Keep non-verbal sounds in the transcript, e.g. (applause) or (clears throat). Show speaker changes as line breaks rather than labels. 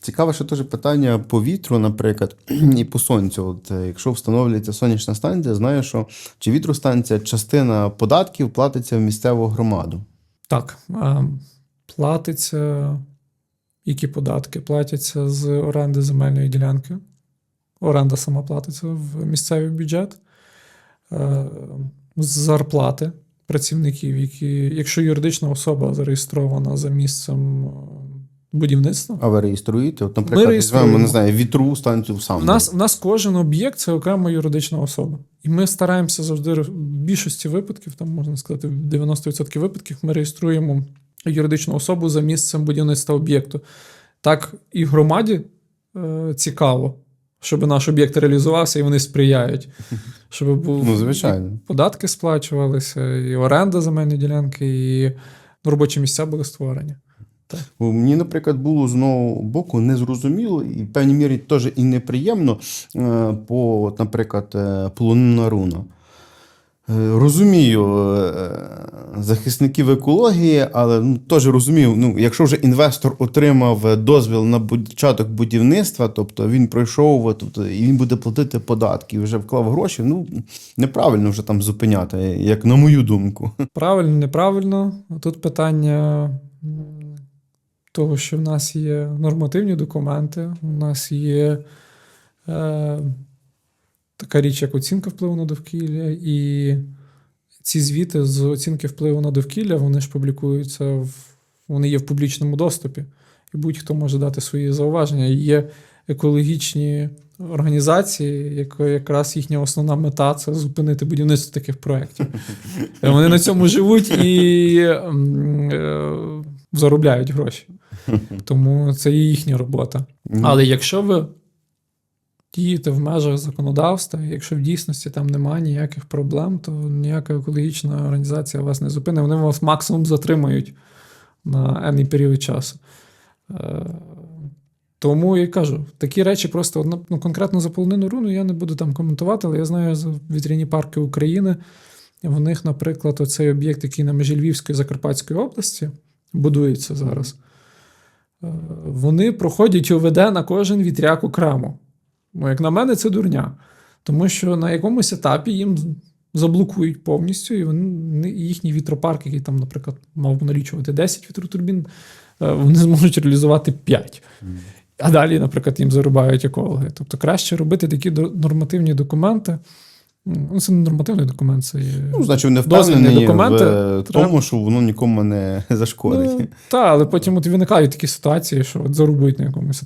Цікаве, ще теж питання по вітру, наприклад, (clears throat) і по сонцю. От е, якщо встановлюється сонячна станція, знаю, що чи вітростанція частина податків платиться в місцеву громаду.
Так, платиться, які податки платяться з оренди земельної ділянки. Оренда сама платиться в місцевий бюджет, Е, з зарплати працівників, які, якщо юридична особа зареєстрована за місцем будівництва.
А ви реєструєте? От, наприклад,
реєструємо.
не знаю, вітру станцію сам.
У нас, у нас кожен об'єкт це окрема юридична особа. І ми стараємося завжди в більшості випадків, там можна сказати, в 90% випадків ми реєструємо юридичну особу за місцем будівництва об'єкту. Так і громаді е, цікаво, щоб наш об'єкт реалізувався і вони сприяють. (laughs) Щоб був
Ну, звичайно.
і податки сплачувалися, і оренда земельної ділянки, і робочі місця були створені.
Бо Мені, наприклад, було з одного боку незрозуміло і в певній мірі теж і неприємно е, по, от, наприклад, е, полонина руна. Е, Розумію захисників екології, але ну, теж розумію, ну, якщо вже інвестор отримав дозвіл на початок будівництва, тобто він пройшов тобто, і він буде платити податки, і вже вклав гроші, ну неправильно вже там зупиняти, як на мою думку.
Правильно, неправильно. Тут питання того, що в нас є нормативні документи, у нас є е, така річ, як оцінка впливу на довкілля, і ці звіти з оцінки впливу на довкілля вони ж публікуються, в, вони є в публічному доступі, і будь-хто може дати свої зауваження. Є екологічні організації, яко- якраз їхня основна мета це зупинити будівництво таких проєктів. (laughs) Вони на цьому живуть і е, заробляють гроші. Тому це є їхня робота. Але якщо ви дієте в межах законодавства, якщо в дійсності там немає ніяких проблем, то ніяка екологічна організація вас не зупинить. Вони вас максимум затримають на енний період часу. Е, Тому я кажу, такі речі просто ну, конкретно за полонину руну я не буду там коментувати, але я знаю за вітряні парки України. В них, наприклад, оцей об'єкт, який на межі Львівської і Закарпатської області будується зараз. е, Вони проходять ОВД на кожен вітряк окремо. Ну, як на мене, це дурня. Тому що на якомусь етапі їм заблокують повністю, і вони, їхній вітропарк, який там, наприклад, мав би налічувати 10 вітротурбін, е, вони зможуть реалізувати 5. А далі, наприклад, їм зарубають екологи. Тобто краще робити такі нормативні документи. Ну, це не нормативний документ, це є.
Ну, значить, вони впевнені
документи
в
треба-
тому, що воно нікому не зашкодить.
Ну, Так, але потім от виникають такі ситуації, що от зарубують на якомусь